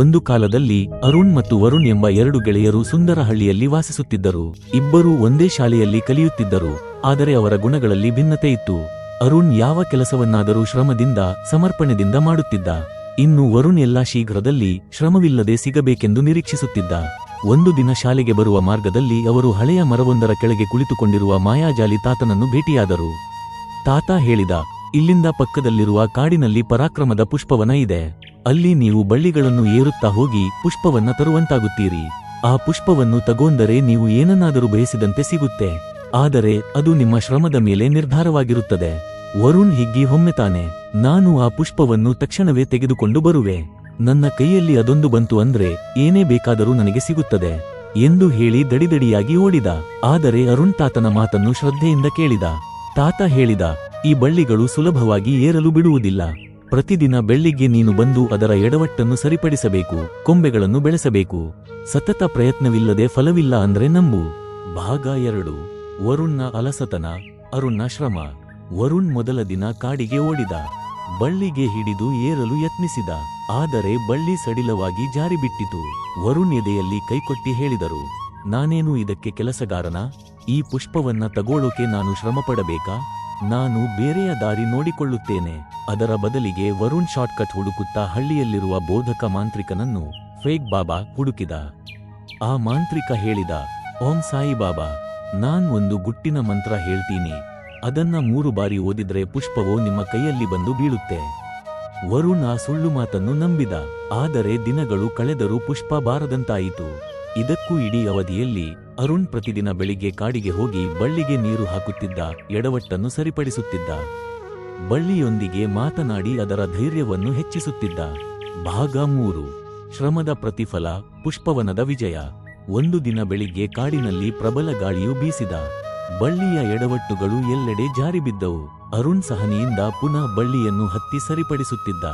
ಒಂದು ಕಾಲದಲ್ಲಿ ಅರುಣ್ ಮತ್ತು ವರುಣ್ ಎಂಬ ಎರಡು ಗೆಳೆಯರು ಸುಂದರ ಹಳ್ಳಿಯಲ್ಲಿ ವಾಸಿಸುತ್ತಿದ್ದರು. ಇಬ್ಬರೂ ಒಂದೇ ಶಾಲೆಯಲ್ಲಿ ಕಲಿಯುತ್ತಿದ್ದರು, ಆದರೆ ಅವರ ಗುಣಗಳಲ್ಲಿ ಭಿನ್ನತೆ ಇತ್ತು. ಅರುಣ್ ಯಾವ ಕೆಲಸವನ್ನಾದರೂ ಶ್ರಮದಿಂದ ಸಮರ್ಪಣೆದಿಂದ ಮಾಡುತ್ತಿದ್ದ. ಇನ್ನು ವರುಣ್ ಎಲ್ಲ ಶೀಘ್ರದಲ್ಲಿ ಶ್ರಮವಿಲ್ಲದೆ ಸಿಗಬೇಕೆಂದು ನಿರೀಕ್ಷಿಸುತ್ತಿದ್ದ. ಒಂದು ದಿನ ಶಾಲೆಗೆ ಬರುವ ಮಾರ್ಗದಲ್ಲಿ ಅವರು ಹಳೆಯ ಮರವೊಂದರ ಕೆಳಗೆ ಕುಳಿತುಕೊಂಡಿರುವ ಮಾಯಾಜಾಲಿ ತಾತನನ್ನು ಭೇಟಿಯಾದರು. ತಾತ ಹೇಳಿದ, ಇಲ್ಲಿಂದ ಪಕ್ಕದಲ್ಲಿರುವ ಕಾಡಿನಲ್ಲಿ ಪರಾಕ್ರಮದ ಪುಷ್ಪವನ ಇದೆ. ಅಲ್ಲಿ ನೀವು ಬಳ್ಳಿಗಳನ್ನು ಏರುತ್ತಾ ಹೋಗಿ ಪುಷ್ಪವನ್ನ ತರುವಂತಾಗುತ್ತೀರಿ. ಆ ಪುಷ್ಪವನ್ನು ತಗೊಂಡರೆ ನೀವು ಏನನ್ನಾದರೂ ಬಯಸಿದಂತೆ ಸಿಗುತ್ತೆ. ಆದರೆ ಅದು ನಿಮ್ಮ ಶ್ರಮದ ಮೇಲೆ ನಿರ್ಧಾರವಾಗಿರುತ್ತದೆ. ವರುಣ್ ಹಿಗ್ಗಿ ಹೊಮ್ಮೆತಾನೆ ನಾನು ಆ ಪುಷ್ಪವನ್ನು ತಕ್ಷಣವೇ ತೆಗೆದುಕೊಂಡು ಬರುವೆ. ನನ್ನ ಕೈಯಲ್ಲಿ ಅದೊಂದು ಬಂತು ಅಂದ್ರೆ ಏನೇ ಬೇಕಾದರೂ ನನಗೆ ಸಿಗುತ್ತದೆ ಎಂದು ಹೇಳಿ ದಡಿದಡಿಯಾಗಿ ಓಡಿದ. ಆದರೆ ಅರುಣ್ ತಾತನ ಮಾತನ್ನು ಶ್ರದ್ಧೆಯಿಂದ ಕೇಳಿದ. ತಾತ ಹೇಳಿದ, ಈ ಬಳ್ಳಿಗಳು ಸುಲಭವಾಗಿ ಏರಲು ಬಿಡುವುದಿಲ್ಲ. ಪ್ರತಿದಿನ ಬೆಳ್ಳಿಗ್ಗೆ ನೀನು ಬಂದು ಅದರ ಎಡವಟ್ಟನ್ನು ಸರಿಪಡಿಸಬೇಕು, ಕೊಂಬೆಗಳನ್ನು ಬೆಳೆಸಬೇಕು. ಸತತ ಪ್ರಯತ್ನವಿಲ್ಲದೆ ಫಲವಿಲ್ಲ ಅಂದ್ರೆ ನಂಬು. ಭಾಗ ಎರಡು. ವರುಣ್ನ ಅಲಸತನ, ಅರುಣ್ನ ಶ್ರಮ. ವರುಣ್ ಮೊದಲ ದಿನ ಕಾಡಿಗೆ ಓಡಿದ. ಬಳ್ಳಿಗೆ ಹಿಡಿದು ಏರಲು ಯತ್ನಿಸಿದ. ಆದರೆ ಬಳ್ಳಿ ಸಡಿಲವಾಗಿ ಜಾರಿಬಿಟ್ಟಿತು. ವರುಣ್ ಎದೆಯಲ್ಲಿ ಕೈಕೊಟ್ಟಿ ಹೇಳಿದರು, ನಾನೇನು ಇದಕ್ಕೆ ಕೆಲಸಗಾರನ? ಈ ಪುಷ್ಪವನ್ನ ತಗೋಳೋಕೆ ನಾನು ಶ್ರಮಪಡಬೇಕಾ? ನಾನು ಬೇರೆಯ ದಾರಿ ನೋಡಿಕೊಳ್ಳುತ್ತೇನೆ. ಅದರ ಬದಲಿಗೆ ವರುಣ್ ಶಾರ್ಟ್ಕಟ್ ಹುಡುಕುತ್ತಾ ಹಳ್ಳಿಯಲ್ಲಿರುವ ಬೋಧಕ ಮಾಂತ್ರಿಕನನ್ನು ಫೇಕ್ ಬಾಬಾ ಹುಡುಕಿದ. ಆ ಮಾಂತ್ರಿಕ ಹೇಳಿದ, ಓಂ ಸಾಯಿ ಬಾಬಾ, ನಾನ್ ಒಂದು ಗುಟ್ಟಿನ ಮಂತ್ರ ಹೇಳ್ತೀನಿ. ಅದನ್ನ ಮೂರು ಬಾರಿ ಓದಿದ್ರೆ ಪುಷ್ಪವೋ ನಿಮ್ಮ ಕೈಯಲ್ಲಿ ಬಂದು ಬೀಳುತ್ತೆ. ವರುಣ್ ಆ ಸುಳ್ಳು ಮಾತನ್ನು ನಂಬಿದ. ಆದರೆ ದಿನಗಳು ಕಳೆದರೂ ಪುಷ್ಪ ಬಾರದಂತಾಯಿತು. ಇದಕ್ಕೂ ಇಡೀ ಅವಧಿಯಲ್ಲಿ ಅರುಣ್ ಪ್ರತಿದಿನ ಬೆಳಿಗ್ಗೆ ಕಾಡಿಗೆ ಹೋಗಿ ಬಳ್ಳಿಗೆ ನೀರು ಹಾಕುತ್ತಿದ್ದ, ಎಡವಟ್ಟನ್ನು ಸರಿಪಡಿಸುತ್ತಿದ್ದ. ಬಳ್ಳಿಯೊಂದಿಗೆ ಮಾತನಾಡಿ ಅದರ ಧೈರ್ಯವನ್ನು ಹೆಚ್ಚಿಸುತ್ತಿದ್ದ. ಭಾಗ ಮೂರು. ಶ್ರಮದ ಪ್ರತಿಫಲ, ಪುಷ್ಪವನದ ವಿಜಯ. ಒಂದು ದಿನ ಬೆಳಿಗ್ಗೆ ಕಾಡಿನಲ್ಲಿ ಪ್ರಬಲ ಗಾಳಿಯು ಬೀಸಿದ. ಬಳ್ಳಿಯ ಎಡವಟ್ಟುಗಳು ಎಲ್ಲೆಡೆ ಜಾರಿಬಿದ್ದವು ಅರುಣ್ ಸಹನಿಯಿಂದ ಪುನಃ ಬಳ್ಳಿಯನ್ನು ಹತ್ತಿ ಸರಿಪಡಿಸುತ್ತಿದ್ದ.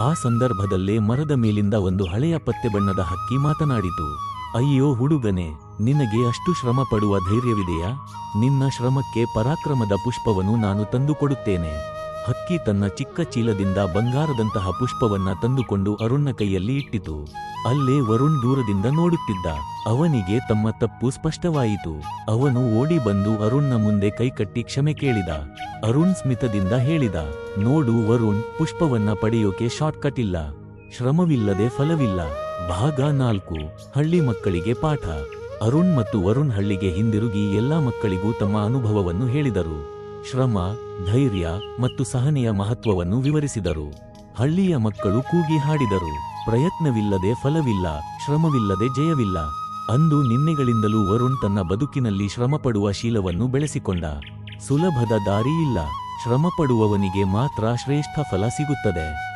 ಆ ಸಂದರ್ಭದಲ್ಲೇ ಮರದ ಮೇಲಿಂದ ಒಂದು ಹಳೆಯ ಪತ್ತೆ ಬಣ್ಣದ ಹಕ್ಕಿ ಮಾತನಾಡಿತು. ಅಯ್ಯೋ ಹುಡುಗನೆ ನಿನಗೆ ಅಷ್ಟು ಶ್ರಮ ಪಡುವ ಧೈರ್ಯವಿದೆಯಾ? ನಿನ್ನ ಶ್ರಮಕ್ಕೆ ಪರಾಕ್ರಮದ ಪುಷ್ಪವನ್ನು ನಾನು ತಂದುಕೊಡುತ್ತೇನೆ. ಹಕ್ಕಿ ತನ್ನ ಚಿಕ್ಕ ಚೀಲದಿಂದ ಬಂಗಾರದಂತಹ ಪುಷ್ಪವನ್ನ ತಂದುಕೊಂಡು ಅರುಣ್ನ ಕೈಯಲ್ಲಿ ಇಟ್ಟಿತು. ಅಲ್ಲೇ ವರುಣ್ ದೂರದಿಂದ ನೋಡುತ್ತಿದ್ದ. ಅವನಿಗೆ ತಮ್ಮ ತಪ್ಪು ಸ್ಪಷ್ಟವಾಯಿತು. ಅವನು ಓಡಿ ಬಂದು ಅರುಣ್ನ ಮುಂದೆ ಕೈಕಟ್ಟಿ ಕ್ಷಮೆ ಕೇಳಿದ. ಅರುಣ್ ಸ್ಮಿತದಿಂದ ಹೇಳಿದ, ನೋಡು ವರುಣ್, ಪುಷ್ಪವನ್ನ ಪಡೆಯೋಕೆ ಶಾರ್ಟ್ಕಟ್ ಇಲ್ಲ. ಶ್ರಮವಿಲ್ಲದೆ ಫಲವಿಲ್ಲ. ಭಾಗ ನಾಲ್ಕು, ಹಳ್ಳಿ ಮಕ್ಕಳಿಗೆ ಪಾಠ. ಅರುಣ್ ಮತ್ತು ವರುಣ್ ಹಳ್ಳಿಗೆ ಹಿಂದಿರುಗಿ ಎಲ್ಲಾ ಮಕ್ಕಳಿಗೂ ತಮ್ಮ ಅನುಭವವನ್ನು ಹೇಳಿದರು. ಶ್ರಮ, ಧೈರ್ಯ ಮತ್ತು ಸಹನೆಯ ಮಹತ್ವವನ್ನು ವಿವರಿಸಿದರು. ಹಳ್ಳಿಯ ಮಕ್ಕಳು ಕೂಗಿ ಹಾಡಿದರು. ಪ್ರಯತ್ನವಿಲ್ಲದೆ ಫಲವಿಲ್ಲ, ಶ್ರಮವಿಲ್ಲದೆ ಜಯವಿಲ್ಲ. ಅಂದು ನಿನ್ನೆಗಳಿಂದಲೂ ವರುಣ್ ತನ್ನ ಬದುಕಿನಲ್ಲಿ ಶ್ರಮಪಡುವ ಶೀಲವನ್ನು ಬೆಳೆಸಿಕೊಂಡ. ಸುಲಭದ ದಾರಿಯಿಲ್ಲ. ಶ್ರಮಪಡುವವನಿಗೆ ಮಾತ್ರ ಶ್ರೇಷ್ಠ ಫಲ ಸಿಗುತ್ತದೆ.